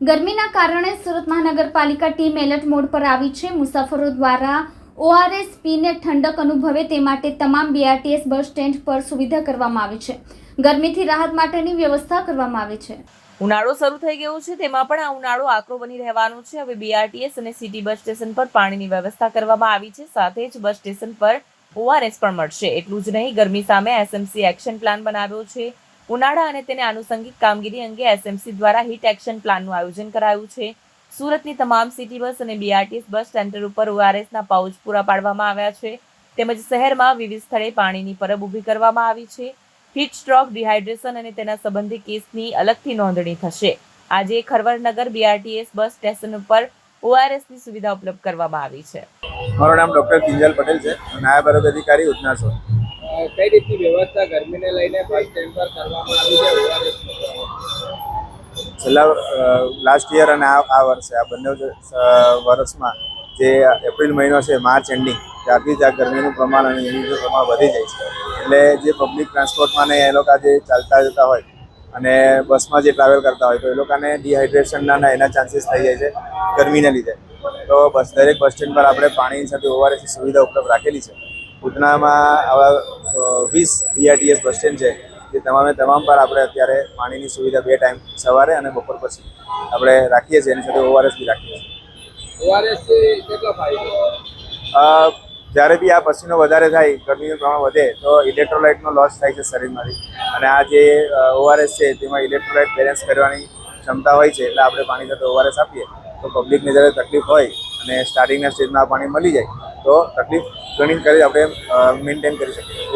ગરમીના કારણે સુરત મહાનગરપાલિકા ટીમ એલર્ટ મોડ પર આવી છે. મુસાફરો દ્વારા ઓઆરએસ પીને ઠંડક અનુભવે તે માટે તમામ બીઆરટીએસ બસ સ્ટેન્ડ પર સુવિધા કરવામાં આવી છે. ગરમીથી રાહત માટેની વ્યવસ્થા કરવામાં આવી છે. ઉનાળો શરૂ થઈ ગયો છે. તેમાં પણ આ ઉનાળો આકરો બની રહેવાનો છે. હવે બીઆરટીએસ અને સિટી બસ સ્ટેશન પર પાણીની વ્યવસ્થા કરવામાં આવી છે. સાથે જ બસ સ્ટેશન પર ઓઆરએસ પણ મળશે. એટલું જ નહીં, ગરમી સામે એસએમસી એક્શન પ્લાન બનાવ્યો છે. ઉનાળા અને તેને આનુષંગિક કામગીરી અંગે એસએમસી દ્વારા હિટ એક્શન પ્લાનનું આયોજન કરાયું છે. સુરતની તમામ સિટી બસ અને બીઆરટીએસ બસ સેન્ટર ઉપર ઓઆરએસના પાઉચ પૂરા પાડવામાં આવ્યા છે. તેમજ શહેરમાં વિવિધ સ્થળે પાણીની પરબ ઊભી કરવામાં આવી છે. હીટ સ્ટ્રોક, ડિહાઇડ્રેશન અને તેના સંબંધિત કેસની અલગથી નોંધણી થશે. આજે ખરવરનગર બીઆરટીએસ બસ સ્ટેશન ઉપર ઓઆરએસની સુવિધા ઉપલબ્ધ કરવામાં આવી છે. મારું નામ ડોક્ટર કિંજલ પટેલ છે. નાયબ આરોગ્ય અધિકારી ઉધના છો કઈ રીતની વ્યવસ્થા ગરમીને લઈને બસ સ્ટેન્ડ પર કરવામાં આવી છે? છેલ્લા લાસ્ટ યર અને આ આ વર્ષે, આ બંને વર્ષમાં જે એપ્રિલ મહિનો છે, માર્ચ એન્ડિંગ ત્યારથી જ આ ગરમીનું પ્રમાણ અને યુનિટનું પ્રમાણ વધી જાય છે. એટલે જે પબ્લિક ટ્રાન્સપોર્ટમાં ને એ લોકો જે ચાલતા જતા હોય અને બસમાં જે ટ્રાવેલ કરતા હોય, તો એ લોકોને ડિહાઇડ્રેશનના એના ચાન્સીસ થઈ જાય છે ગરમીને લીધે. તો બસ, દરેક બસ સ્ટેન્ડ પર આપણે પાણીની સાથે ઓઆરએસની સુવિધા ઉપલબ્ધ રાખેલી છે. ઉધનામાં આવા વીસ બીઆરટીએસ બસ સ્ટેન્ડ છે જે તમામે તમામ પર આપણે અત્યારે પાણીની સુવિધા બે ટાઈમ સવારે અને બપોર પછી આપણે રાખીએ છીએ એની સાથે ઓઆરએસ બી રાખીએ છીએ. કેટલો ફાયદો? જ્યારે બી આ પસીનો વધારે થાય ગરમીનું પ્રમાણ વધે તો ઇલેક્ટ્રોલાઇટનો લોસ થાય છે શરીરમાંથી. અને આ જે ઓઆરએસ છે તેમાં ઇલેક્ટ્રોલાઇટ બેલેન્સ કરવાની ક્ષમતા હોય છે એટલે આપણે પાણી સાથે ઓઆરએસ આપીએ તો પબ્લિકને જ્યારે તકલીફ હોય અને સ્ટાર્ટિંગના સ્ટેજમાં આ પાણી મળી જાય તો તકલીફ ઘણી કરી આપણે મેન્ટેન કરી શકીએ.